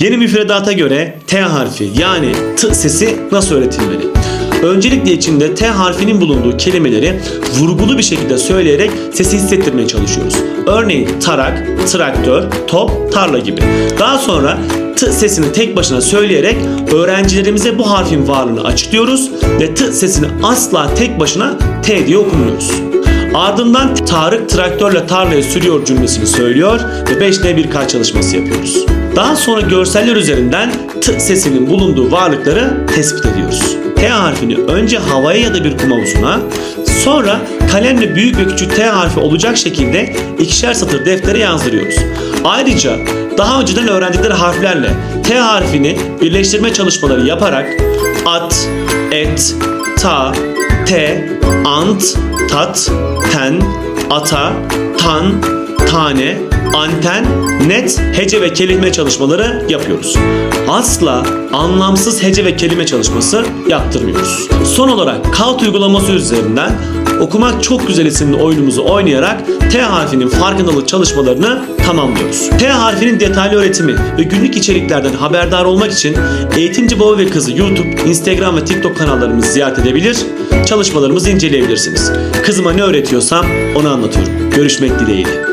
Yeni müfredata göre T harfi yani T sesi nasıl öğretilmeli? Öncelikle içinde T harfinin bulunduğu kelimeleri vurgulu bir şekilde söyleyerek sesi hissettirmeye çalışıyoruz. Örneğin tarak, traktör, top, tarla gibi. Daha sonra T sesini tek başına söyleyerek öğrencilerimize bu harfin varlığını açıklıyoruz ve T sesini asla tek başına T diye okumuyoruz. Ardından Tarık traktörle tarlaya sürüyor cümlesini söylüyor ve 5 bir birkaç çalışması yapıyoruz. Daha sonra görseller üzerinden T sesinin bulunduğu varlıkları tespit ediyoruz. T harfini önce havaya ya da bir kum havuzuna, sonra kalemle büyük ve küçük T harfi olacak şekilde ikişer satır deftere yazdırıyoruz. Ayrıca daha önceden öğrendikleri harflerle T harfini birleştirme çalışmaları yaparak at, et, ta, te, ant, tat, ten, ata, tan, tane, anten, net, hece ve kelime çalışmaları yapıyoruz. Asla anlamsız hece ve kelime çalışması yaptırmıyoruz. Son olarak Kalt uygulaması üzerinden Okumak Çok Güzel isimli oyunumuzu oynayarak T harfinin farkındalık çalışmalarını tamamlıyoruz. T harfinin detaylı öğretimi ve günlük içeriklerden haberdar olmak için Eğitimci Baba ve Kızı YouTube, Instagram ve TikTok kanallarımızı ziyaret edebilir, çalışmalarımızı inceleyebilirsiniz. Kızıma ne öğretiyorsam onu anlatıyorum. Görüşmek dileğiyle.